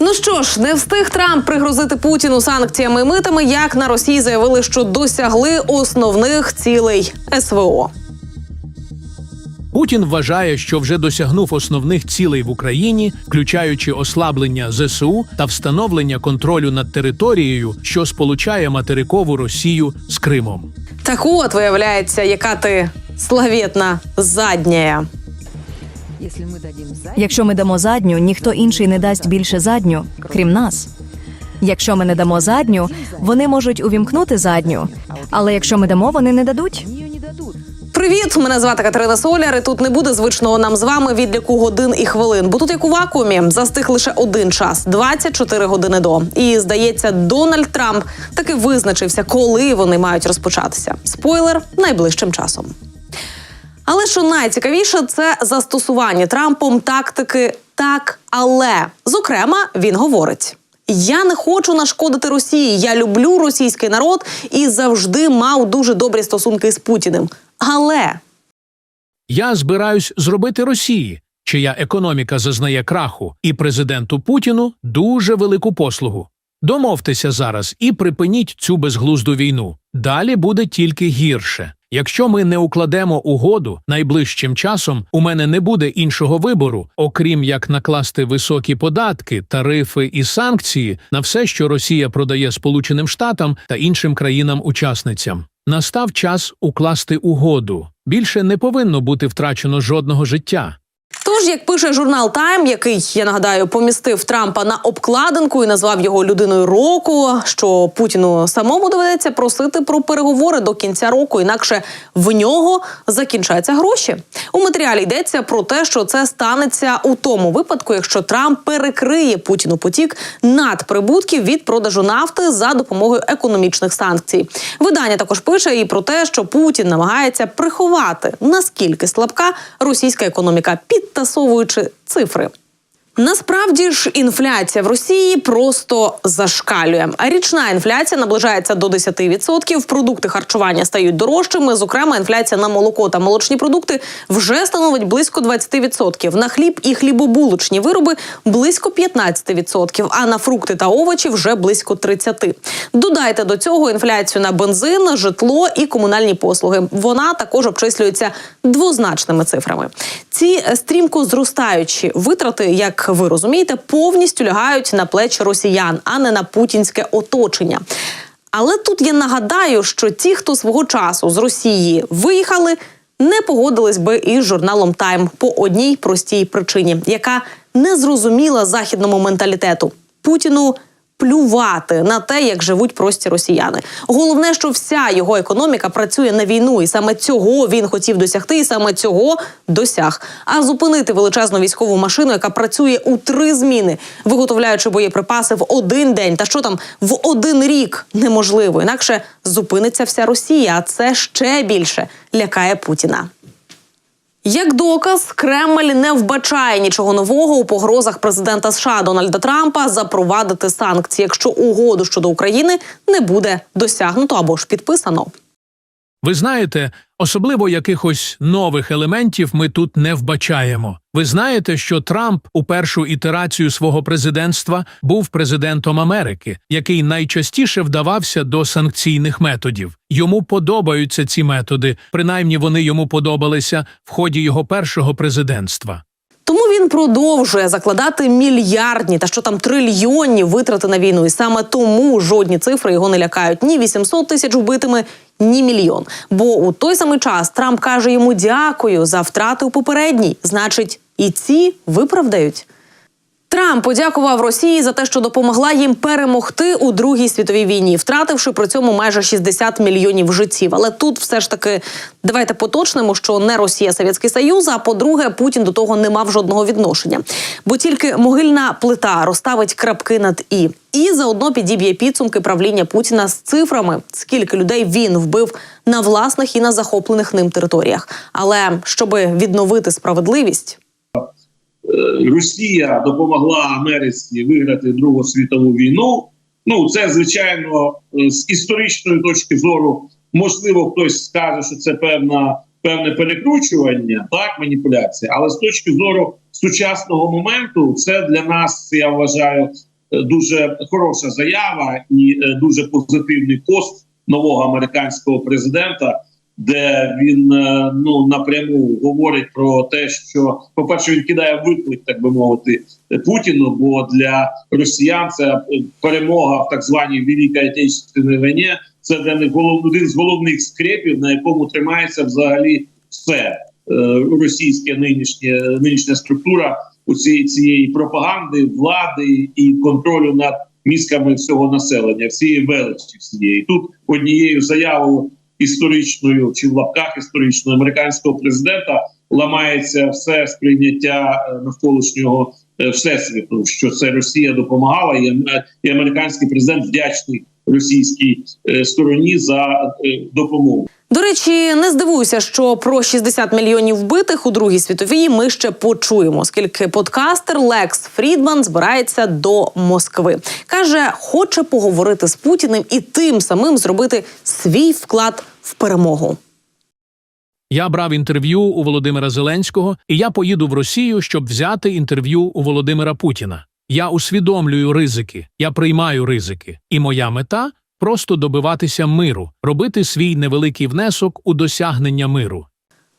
Ну що ж, не встиг Трамп пригрозити Путіну санкціями і митами, як на Росії заявили, що досягли основних цілей СВО. Путін вважає, що вже досягнув основних цілей в Україні, включаючи ослаблення ЗСУ та встановлення контролю над територією, що сполучає материкову Росію з Кримом. Так от виявляється, яка ти славетна задня. Якщо ми дамо задню, ніхто інший не дасть більше задню, крім нас. Якщо ми не дамо задню, вони можуть увімкнути задню. Але якщо ми дамо, вони не дадуть. Привіт, мене звати Катерина Соляр. і Тут не буде звичного нам з вами відліку годин і хвилин. Бо тут як у вакуумі застиг лише один час 24 години до. І здається, Дональд Трамп таки визначився, коли вони мають розпочатися. Спойлер найближчим часом. Але що найцікавіше, це застосування Трампом тактики так, але зокрема він говорить. Я не хочу нашкодити Росії. Я люблю російський народ і завжди мав дуже добрі стосунки з Путіним. Але Я збираюсь зробити Росії, чия економіка зазнає краху, і президенту Путіну дуже велику послугу. Домовтеся зараз і припиніть цю безглузду війну. Далі буде тільки гірше. Якщо ми не укладемо угоду найближчим часом, у мене не буде іншого вибору, окрім як накласти високі податки, тарифи і санкції на все, що Росія продає Сполученим Штатам та іншим країнам-учасницям. Настав час укласти угоду. Більше не повинно бути втрачено жодного життя. Тож, як пише журнал Тайм, який я нагадаю, помістив Трампа на обкладинку і назвав його людиною року, що Путіну самому доведеться просити про переговори до кінця року, інакше в нього закінчаться гроші. У матеріалі йдеться про те, що це станеться у тому випадку, якщо Трамп перекриє Путіну потік надприбутків від продажу нафти за допомогою економічних санкцій. Видання також пише і про те, що Путін намагається приховати наскільки слабка російська економіка, підтасовуючи цифри. Насправді ж інфляція в Росії просто зашкалює. А річна інфляція наближається до 10%, Продукти харчування стають дорожчими. Зокрема, інфляція на молоко та молочні продукти вже становить близько 20%. На хліб і хлібобулочні вироби близько 15%, а на фрукти та овочі вже близько 30%. Додайте до цього інфляцію на бензин, житло і комунальні послуги. Вона також обчислюється двозначними цифрами. Ці е, стрімко зростаючі витрати, як ви розумієте, повністю лягають на плечі росіян, а не на путінське оточення. Але тут я нагадаю, що ті, хто свого часу з Росії виїхали, не погодились би із журналом Тайм по одній простій причині, яка не зрозуміла західному менталітету Путіну. Плювати на те, як живуть прості росіяни. Головне, що вся його економіка працює на війну, і саме цього він хотів досягти, і саме цього досяг. А зупинити величезну військову машину, яка працює у три зміни, виготовляючи боєприпаси в один день, та що там в один рік неможливо. Інакше зупиниться вся Росія, а це ще більше лякає Путіна. Як доказ, Кремль не вбачає нічого нового у погрозах президента США Дональда Трампа запровадити санкції, якщо угоду щодо України не буде досягнуто або ж підписано. Ви знаєте, особливо якихось нових елементів ми тут не вбачаємо. Ви знаєте, що Трамп у першу ітерацію свого президентства був президентом Америки, який найчастіше вдавався до санкційних методів. Йому подобаються ці методи, принаймні вони йому подобалися в ході його першого президентства. Тому він продовжує закладати мільярдні та що там трильйонні витрати на війну, і саме тому жодні цифри його не лякають ні 800 тисяч вбитими, ні мільйон. Бо у той самий час Трамп каже йому дякую за втрати у попередній. Значить, і ці виправдають. Трамп подякував Росії за те, що допомогла їм перемогти у Другій світовій війні, втративши при цьому майже 60 мільйонів життів. Але тут все ж таки давайте поточнимо, що не Росія, Совєтський Союз. А по-друге, Путін до того не мав жодного відношення, бо тільки могильна плита розставить крапки над і. І заодно підіб'є підсумки правління Путіна з цифрами, скільки людей він вбив на власних і на захоплених ним територіях. Але щоби відновити справедливість. Е, Росія допомогла Америці виграти Другу світову війну. Ну це звичайно е, з історичної точки зору. Можливо, хтось скаже, що це певна певне перекручування, так маніпуляція, але з точки зору сучасного моменту це для нас, я вважаю, е, дуже хороша заява і дуже позитивний пост нового американського президента, де він е, ну напряму говорить про те, що по перше, він кидає виклик, так би мовити, Путіну. Бо для росіян це перемога в так званій Великій Отечественній війні. Це для них один з головних скрепів, на якому тримається взагалі все е, російське нинішнє нинішня структура у цієї цієї пропаганди, влади і контролю над мізками всього населення, всієї величі всієї тут однією заявою історичною чи в лапках історично американського президента ламається все сприйняття е, навколишнього е, всесвіту, що це Росія допомагала, і, американський президент вдячний російській е, стороні за допомогу. До речі, не здивуюся, що про 60 мільйонів вбитих у Другій світовій ми ще почуємо, оскільки подкастер Лекс Фрідман збирається до Москви. каже, хоче поговорити з Путіним і тим самим зробити свій вклад в перемогу. Я брав інтерв'ю у Володимира Зеленського, і я поїду в Росію, щоб взяти інтерв'ю у Володимира Путіна. Я усвідомлюю ризики, я приймаю ризики, і моя мета просто добиватися миру, робити свій невеликий внесок у досягнення миру.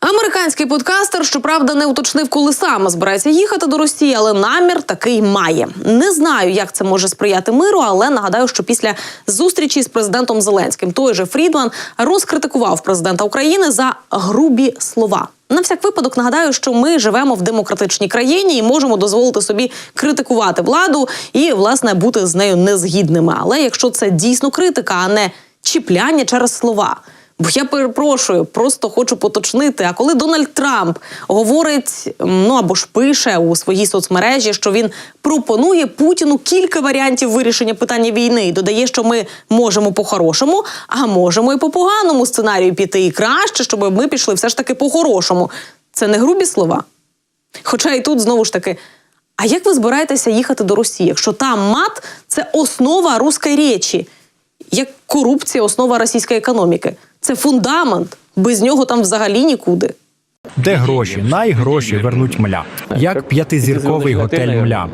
Американський подкастер, щоправда, не уточнив, коли саме збирається їхати до Росії, але намір такий має. Не знаю, як це може сприяти миру, але нагадаю, що після зустрічі з президентом Зеленським той же Фрідман розкритикував президента України за грубі слова. На всяк випадок нагадаю, що ми живемо в демократичній країні і можемо дозволити собі критикувати владу і, власне, бути з нею незгідними. Але якщо це дійсно критика, а не чіпляння через слова. Бо я перепрошую, просто хочу поточнити. А коли Дональд Трамп говорить, ну або ж пише у своїй соцмережі, що він пропонує Путіну кілька варіантів вирішення питання війни і додає, що ми можемо по-хорошому, а можемо і по поганому сценарію піти. І краще, щоб ми пішли все ж таки по-хорошому. Це не грубі слова. Хоча і тут знову ж таки. А як ви збираєтеся їхати до Росії, якщо там мат це основа руської речі, як корупція, основа російської економіки? Це фундамент. Без нього там взагалі нікуди. Де гроші? Найгроші вернуть мля. Як п'ятизірковий готель мля.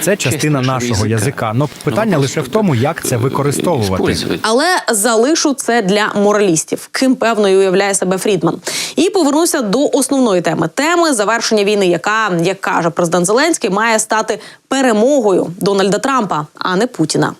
Це частина нашого язика. Но питання лише в тому, як це використовувати. Але залишу це для моралістів, ким певно і уявляє себе Фрідман. І повернуся до основної теми теми завершення війни, яка, як каже президент Зеленський, має стати перемогою Дональда Трампа, а не Путіна.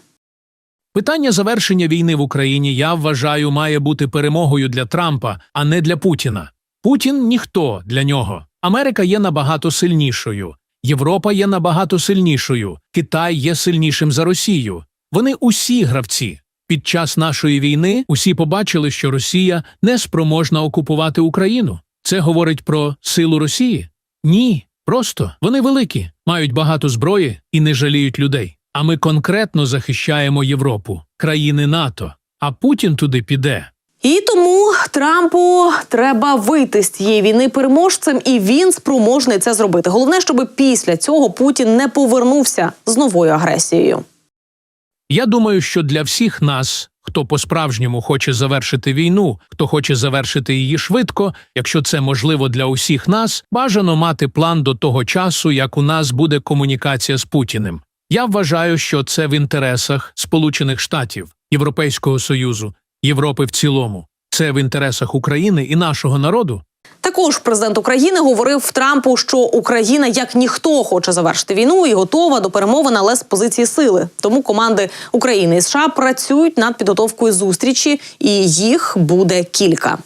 Питання завершення війни в Україні я вважаю має бути перемогою для Трампа, а не для Путіна. Путін ніхто для нього. Америка є набагато сильнішою. Європа є набагато сильнішою. Китай є сильнішим за Росію. Вони усі гравці. Під час нашої війни усі побачили, що Росія не спроможна окупувати Україну. Це говорить про силу Росії? Ні, просто вони великі, мають багато зброї і не жаліють людей. А ми конкретно захищаємо Європу, країни НАТО. А Путін туди піде. І тому Трампу треба вийти з цієї війни переможцем, і він спроможний це зробити. Головне, щоб після цього Путін не повернувся з новою агресією. Я думаю, що для всіх нас, хто по-справжньому хоче завершити війну, хто хоче завершити її швидко, якщо це можливо для усіх нас, бажано мати план до того часу, як у нас буде комунікація з Путіним. Я вважаю, що це в інтересах Сполучених Штатів, Європейського Союзу, Європи в цілому. Це в інтересах України і нашого народу. Також президент України говорив Трампу, що Україна як ніхто хоче завершити війну і готова до перемовин, але з позиції сили. Тому команди України і США працюють над підготовкою зустрічі, і їх буде кілька.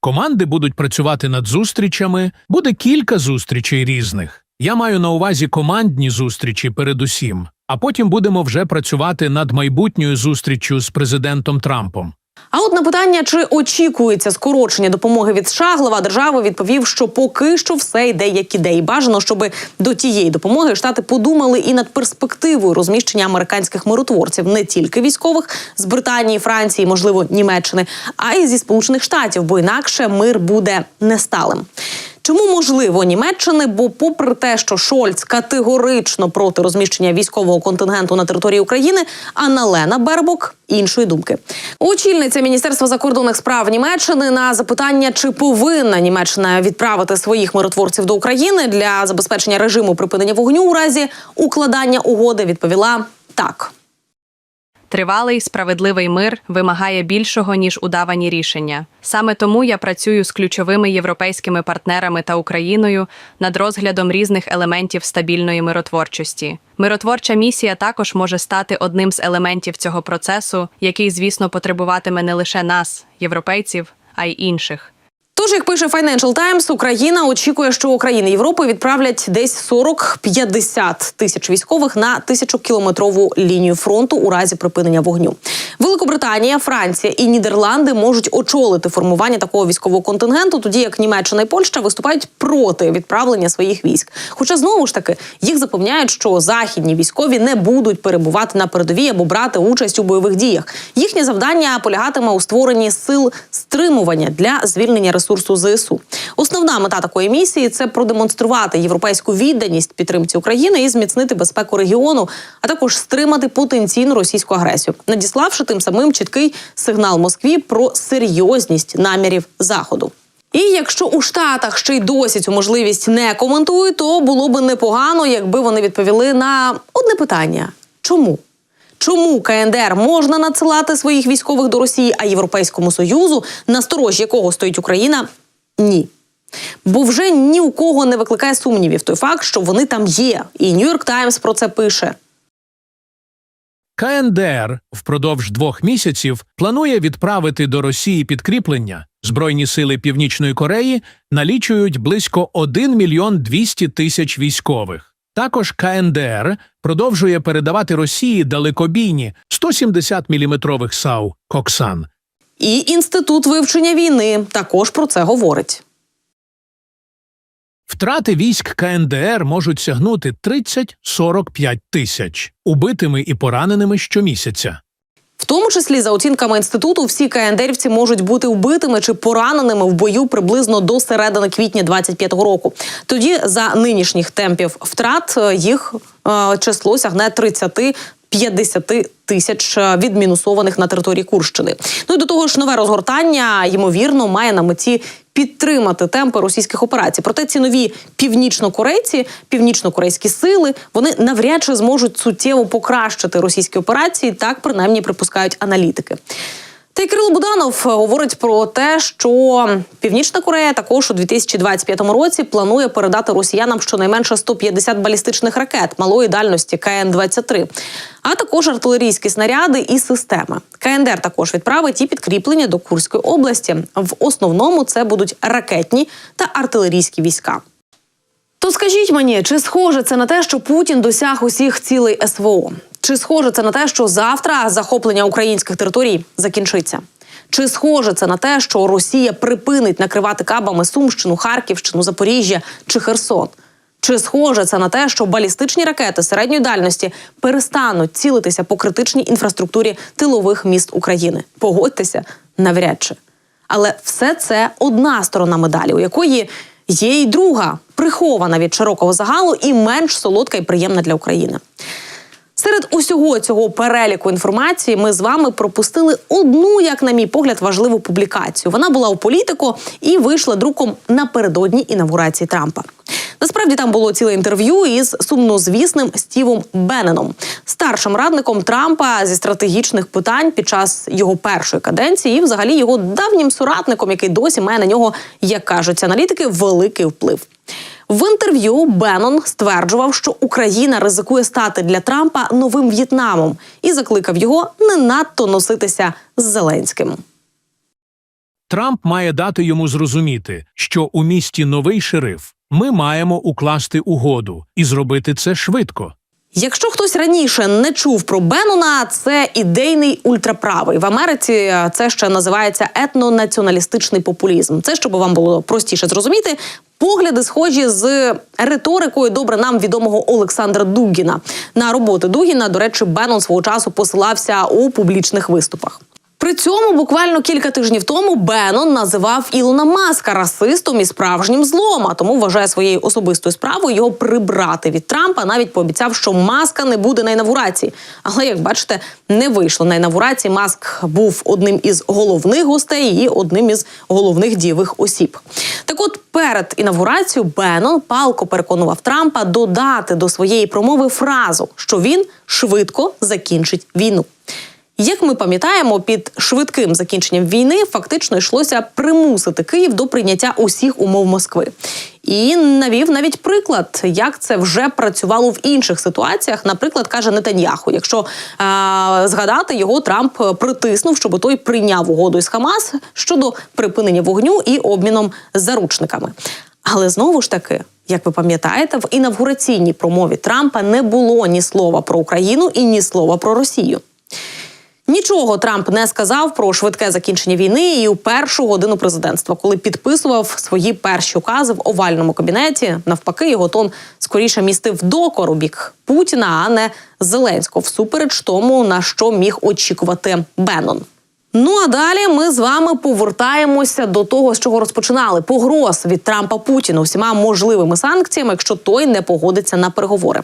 Команди будуть працювати над зустрічами, буде кілька зустрічей різних. Я маю на увазі командні зустрічі передусім, а потім будемо вже працювати над майбутньою зустріччю з президентом Трампом. А от на питання, чи очікується скорочення допомоги від США, глава держави відповів, що поки що все йде як іде. І бажано, щоб до тієї допомоги штати подумали і над перспективою розміщення американських миротворців, не тільки військових з Британії, Франції, можливо, Німеччини, а й зі Сполучених Штатів, бо інакше мир буде несталим. Чому можливо Німеччини? Бо, попри те, що Шольц категорично проти розміщення військового контингенту на території України, Анна-Лена Бербок іншої думки. Очільниця Міністерства закордонних справ Німеччини на запитання, чи повинна Німеччина відправити своїх миротворців до України для забезпечення режиму припинення вогню у разі укладання угоди, відповіла так. Тривалий справедливий мир вимагає більшого ніж удавані рішення. Саме тому я працюю з ключовими європейськими партнерами та Україною над розглядом різних елементів стабільної миротворчості. Миротворча місія також може стати одним з елементів цього процесу, який, звісно, потребуватиме не лише нас, європейців, а й інших. Тож, як пише Financial Times, Україна очікує, що Україна і Європи відправлять десь 40-50 тисяч військових на тисячокілометрову лінію фронту у разі припинення вогню. Великобританія, Франція і Нідерланди можуть очолити формування такого військового контингенту, тоді як Німеччина і Польща виступають проти відправлення своїх військ. Хоча знову ж таки їх запевняють, що західні військові не будуть перебувати на передовій або брати участь у бойових діях. Їхнє завдання полягатиме у створенні сил стримування для звільнення ресурсу ЗСУ. Основна мета такої місії це продемонструвати європейську відданість підтримці України і зміцнити безпеку регіону, а також стримати потенційну російську агресію, надіславши тим самим чіткий сигнал Москві про серйозність намірів заходу. І якщо у Штатах ще й досі цю можливість не коментують, то було би непогано, якби вони відповіли на одне питання: чому? Чому КНДР можна надсилати своїх військових до Росії, а Європейському Союзу, на сторожі якого стоїть Україна, ні. Бо вже ні у кого не викликає сумнівів той факт, що вони там є. І Нью-Йорк Таймс про це пише. КНДР впродовж двох місяців планує відправити до Росії підкріплення. Збройні сили Північної Кореї налічують близько 1 мільйон 200 тисяч військових. Також КНДР продовжує передавати Росії далекобійні 170-мм САУ «Коксан». І інститут вивчення війни також про це говорить. Втрати військ КНДР можуть сягнути 30-45 тисяч убитими і пораненими щомісяця. В тому числі, за оцінками інституту, всі КНДРівці можуть бути вбитими чи пораненими в бою приблизно до середини квітня 25-го року. Тоді за нинішніх темпів втрат е, їх е, число сягне 30 50 тисяч е, відмінусованих на території Курщини. Ну і до того ж, нове розгортання ймовірно має на меті підтримати темпи російських операцій. Проте ці нові північно-корейські сили, вони навряд чи зможуть суттєво покращити російські операції. Так принаймні припускають аналітики. Та й Кирило Буданов говорить про те, що Північна Корея також у 2025 році планує передати росіянам щонайменше 150 балістичних ракет малої дальності КН-23, а також артилерійські снаряди і системи. КНДР також відправить і підкріплення до Курської області. В основному це будуть ракетні та артилерійські війська. То скажіть мені, чи схоже це на те, що Путін досяг усіх цілей СВО? Чи схоже це на те, що завтра захоплення українських територій закінчиться? Чи схоже це на те, що Росія припинить накривати кабами Сумщину, Харківщину, Запоріжжя чи Херсон? Чи схоже це на те, що балістичні ракети середньої дальності перестануть цілитися по критичній інфраструктурі тилових міст України? Погодьтеся, навряд чи. Але все це одна сторона медалі, у якої є й друга, прихована від широкого загалу і менш солодка і приємна для України. Серед усього цього переліку інформації ми з вами пропустили одну, як на мій погляд, важливу публікацію. Вона була у політико і вийшла друком напередодні інавгурації Трампа. Насправді там було ціле інтерв'ю із сумнозвісним Стівом Бенneном, старшим радником Трампа зі стратегічних питань під час його першої каденції, і взагалі його давнім соратником, який досі має на нього, як кажуть аналітики, великий вплив. В інтерв'ю Беннон стверджував, що Україна ризикує стати для Трампа новим В'єтнамом і закликав його не надто носитися з Зеленським. Трамп має дати йому зрозуміти, що у місті новий шериф. Ми маємо укласти угоду і зробити це швидко. Якщо хтось раніше не чув про Беннона, це ідейний ультраправий в Америці. Це ще називається етнонаціоналістичний популізм. Це щоб вам було простіше зрозуміти. Погляди схожі з риторикою добре нам відомого Олександра Дугіна. На роботи Дугіна, до речі, Беннон свого часу посилався у публічних виступах. При цьому буквально кілька тижнів тому Беннон називав Ілона Маска расистом і справжнім злом, а тому вважає своєю особистою справою його прибрати від Трампа. Навіть пообіцяв, що маска не буде на інавгурації. Але як бачите, не вийшло на інавгурації. Маск був одним із головних гостей і одним із головних дієвих осіб. Так, от перед інавгурацією Беннон палко переконував Трампа додати до своєї промови фразу, що він швидко закінчить війну. Як ми пам'ятаємо, під швидким закінченням війни фактично йшлося примусити Київ до прийняття усіх умов Москви. І навів навіть приклад, як це вже працювало в інших ситуаціях. Наприклад, каже Нетаньяху, якщо е- згадати його, Трамп притиснув, щоб той прийняв угоду із Хамас щодо припинення вогню і обміном заручниками. Але знову ж таки, як ви пам'ятаєте, в інавгураційній промові Трампа не було ні слова про Україну і ні слова про Росію. Нічого Трамп не сказав про швидке закінчення війни і у першу годину президентства, коли підписував свої перші укази в овальному кабінеті. Навпаки, його тон скоріше містив докор у бік Путіна, а не Зеленського, всупереч тому на що міг очікувати Беннон. Ну а далі ми з вами повертаємося до того, з чого розпочинали погроз від Трампа Путіну всіма можливими санкціями, якщо той не погодиться на переговори.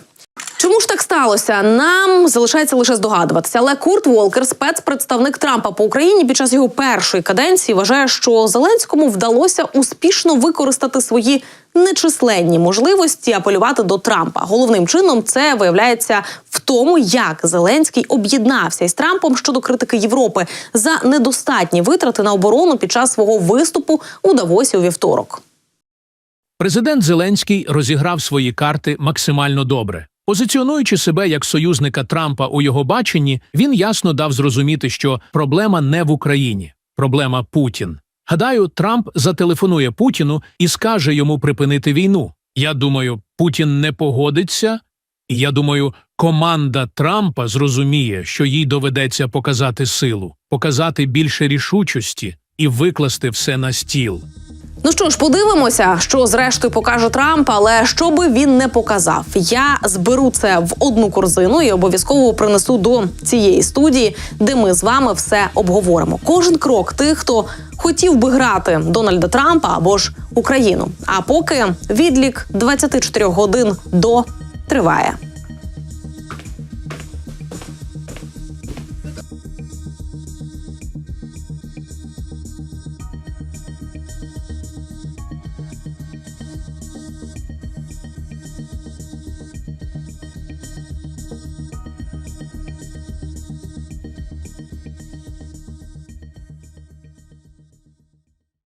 Чому ж так сталося? Нам залишається лише здогадуватися. Але Курт Волкер, спецпредставник Трампа по Україні, під час його першої каденції вважає, що Зеленському вдалося успішно використати свої нечисленні можливості апелювати до Трампа. Головним чином це виявляється в тому, як Зеленський об'єднався із Трампом щодо критики Європи за недостатні витрати на оборону під час свого виступу у Давосі у вівторок. Президент Зеленський розіграв свої карти максимально добре. Позиціонуючи себе як союзника Трампа у його баченні, він ясно дав зрозуміти, що проблема не в Україні, проблема Путін. Гадаю, Трамп зателефонує Путіну і скаже йому припинити війну. Я думаю, Путін не погодиться. І я думаю, команда Трампа зрозуміє, що їй доведеться показати силу, показати більше рішучості і викласти все на стіл. Ну що ж, подивимося, що зрештою покаже Трамп, але що би він не показав, я зберу це в одну корзину і обов'язково принесу до цієї студії, де ми з вами все обговоримо. Кожен крок тих, хто хотів би грати Дональда Трампа або ж Україну. А поки відлік 24 годин до триває.